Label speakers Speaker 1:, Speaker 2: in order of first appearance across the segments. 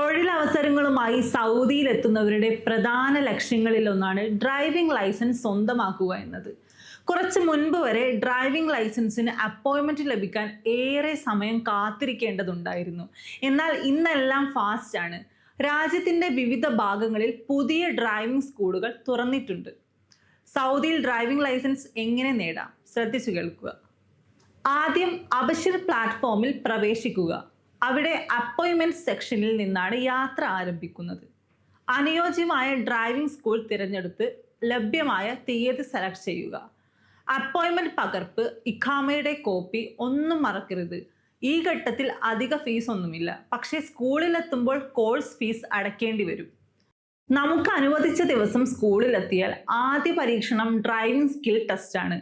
Speaker 1: തൊഴിലവസരങ്ങളുമായി സൗദിയിലെത്തുന്നവരുടെ പ്രധാന ലക്ഷ്യങ്ങളിൽ ഒന്നാണ് ഡ്രൈവിംഗ് ലൈസൻസ് സ്വന്തമാക്കുക എന്നത്. കുറച്ച് മുൻപ് വരെ ഡ്രൈവിംഗ് ലൈസൻസിന് അപ്പോയിൻമെന്റ് ലഭിക്കാൻ ഏറെ സമയം കാത്തിരിക്കേണ്ടതുണ്ടായിരുന്നു. എന്നാൽ ഇന്നെല്ലാം ഫാസ്റ്റാണ് രാജ്യത്തിന്റെ വിവിധ ഭാഗങ്ങളിൽ പുതിയ ഡ്രൈവിംഗ് സ്കൂളുകൾ തുറന്നിട്ടുണ്ട്. സൗദിയിൽ ഡ്രൈവിംഗ് ലൈസൻസ് എങ്ങനെ നേടാം? ശ്രദ്ധിച്ചു കേൾക്കുക. ആദ്യം അബഷിർ പ്ലാറ്റ്ഫോമിൽ പ്രവേശിക്കുക. അവിടെ അപ്പോയിൻമെന്റ് സെക്ഷനിൽ നിന്നാണ് യാത്ര ആരംഭിക്കുന്നത്. അനുയോജ്യമായ ഡ്രൈവിംഗ് സ്കൂൾ തിരഞ്ഞെടുത്ത് ലഭ്യമായ തീയതി സെലക്ട് ചെയ്യുക. അപ്പോയിൻമെന്റ് പകർപ്പ് ഇഖാമയുടെ കോപ്പി ഒന്നും മറക്കരുത്. ഈ ഘട്ടത്തിൽ അധിക ഫീസ് ഒന്നുമില്ല. പക്ഷേ സ്കൂളിലെത്തുമ്പോൾ കോഴ്സ് ഫീസ് അടയ്ക്കേണ്ടി വരും. നമുക്ക് അനുവദിച്ച ദിവസം സ്കൂളിലെത്തിയാൽ ആദ്യ പരീക്ഷണം ഡ്രൈവിംഗ് സ്കിൽ ടെസ്റ്റാണ്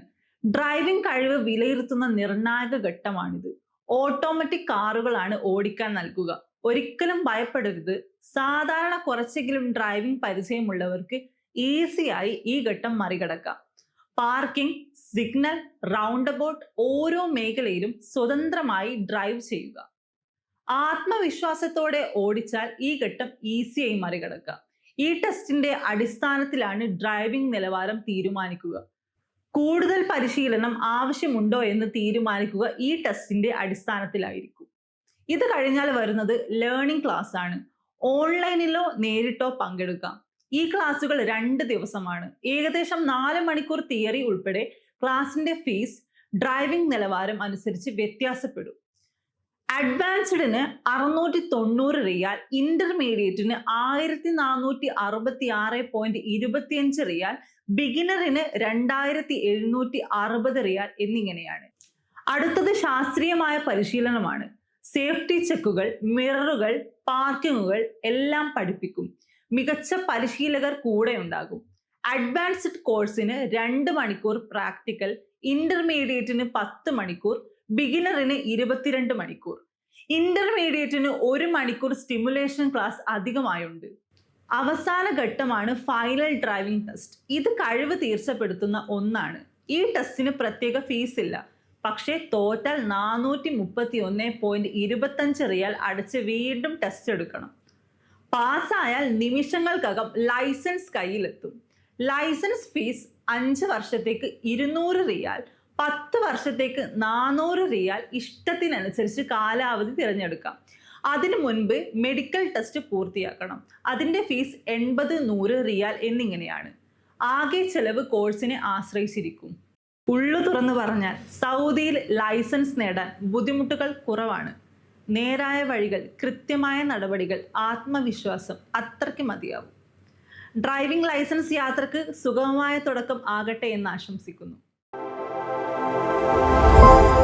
Speaker 1: ഡ്രൈവിംഗ് കഴിവ് വിലയിരുത്തുന്ന നിർണായക ഘട്ടമാണിത്. ഓട്ടോമാറ്റിക് കാറുകളാണ് ഓടിക്കാൻ നൽകുക. ഒരിക്കലും ഭയപ്പെടരുത്. സാധാരണ കുറച്ചെങ്കിലും ഡ്രൈവിംഗ് പരിചയമുള്ളവർക്ക് ഈസിയായി ഈ ഘട്ടം മറികടക്കാം. പാർക്കിംഗ് സിഗ്നൽ റൗണ്ട് അബൌട്ട് ഓരോ മേഖലയിലും സ്വതന്ത്രമായി ഡ്രൈവ് ചെയ്യുക. ആത്മവിശ്വാസത്തോടെ ഓടിച്ചാൽ ഈ ഘട്ടം ഈസിയായി മറികടക്കാം. ഈ ടെസ്റ്റിന്റെ അടിസ്ഥാനത്തിലാണ് ഡ്രൈവിംഗ് നിലവാരം തീരുമാനിക്കുക. കൂടുതൽ പരിശീലനം ആവശ്യമുണ്ടോ എന്ന് തീരുമാനിക്കുക ഈ ടെസ്റ്റിന്റെ അടിസ്ഥാനത്തിലായിരിക്കും. ഇത് കഴിഞ്ഞാൽ വരുന്നത് ലേണിംഗ് ക്ലാസ് ആണ്. ഓൺലൈനിലോ നേരിട്ടോ പങ്കെടുക്കാം. ഈ ക്ലാസ്സുകൾ രണ്ട് ദിവസമാണ്. ഏകദേശം നാല് മണിക്കൂർ തിയറി ഉൾപ്പെടെ ക്ലാസിന്റെ ഫീസ് ഡ്രൈവിംഗ് നിലവാരം അനുസരിച്ച് വ്യത്യാസപ്പെടും. അഡ്വാൻസ്ഡിന് അറുന്നൂറ്റി തൊണ്ണൂറ് റിയാൽ ഇന്റർമീഡിയറ്റിന് ആയിരത്തി നാനൂറ്റി അറുപത്തി ആറ് പോയിന്റ് ഇരുപത്തിയഞ്ച് റിയാൽ ബിഗിനറിന് രണ്ടായിരത്തി എഴുന്നൂറ്റി അറുപത് റിയാൽ എന്നിങ്ങനെയാണ്. അടുത്തത് ശാസ്ത്രീയമായ പരിശീലനമാണ്. സേഫ്റ്റി ചെക്കുകൾ മിററുകൾ പാർക്കിങ്ങുകൾ എല്ലാം പഠിപ്പിക്കും. മികച്ച പരിശീലകർ കൂടെ ഉണ്ടാകും. അഡ്വാൻസ്ഡ് കോഴ്സിന് രണ്ട് മണിക്കൂർ പ്രാക്ടിക്കൽ ഇന്റർമീഡിയറ്റിന് പത്ത് മണിക്കൂർ ബിഗിനറിന് ഇരുപത്തിരണ്ട് മണിക്കൂർ. ഇന്റർമീഡിയറ്റിന് ഒരു മണിക്കൂർ സ്റ്റിമുലേഷൻ ക്ലാസ് അധികമായുണ്ട്. അവസാന ഘട്ടമാണ് ഫൈനൽ ഡ്രൈവിംഗ് ടെസ്റ്റ് ഇത് കഴിവ് തീർച്ചപ്പെടുത്തുന്ന ഒന്നാണ്. ഈ ടെസ്റ്റിന് പ്രത്യേക ഫീസ് ഇല്ല. പക്ഷേ തോറ്റാൽ നാനൂറ്റി മുപ്പത്തി ഒന്ന് പോയിന്റ് ഇരുപത്തഞ്ച് റിയാൽ അടച്ച് വീണ്ടും ടെസ്റ്റ് എടുക്കണം. പാസ്സായാൽ നിമിഷങ്ങൾക്കകം ലൈസൻസ് കയ്യിലെത്തും. ലൈസൻസ് ഫീസ് അഞ്ച് വർഷത്തേക്ക് ഇരുന്നൂറ് റിയാൽ. പത്ത് വർഷത്തേക്ക് നാനൂറ് റിയാൽ ഇഷ്ടത്തിനനുസരിച്ച് കാലാവധി തിരഞ്ഞെടുക്കാം. അതിനു മുൻപ് മെഡിക്കൽ ടെസ്റ്റ് പൂർത്തിയാക്കണം. അതിന്റെ ഫീസ് എൺപത് നൂറ് റിയാൽ എന്നിങ്ങനെയാണ്. ആകെ ചെലവ് കോഴ്സിനെ ആശ്രയിച്ചിരിക്കും. ഉള്ളു തുറന്നു പറഞ്ഞാൽ സൗദിയിൽ ലൈസൻസ് നേടാൻ ബുദ്ധിമുട്ടുകൾ കുറവാണ്. നേരായ വഴികൾ കൃത്യമായ നടപടികൾ ആത്മവിശ്വാസം അത്രയ്ക്ക് മതിയാവും. ഡ്രൈവിംഗ് ലൈസൻസ് യാത്രയ്ക്ക് സുഗമമായ തുടക്കം ആകട്ടെ എന്ന് ആശംസിക്കുന്നു. Thank you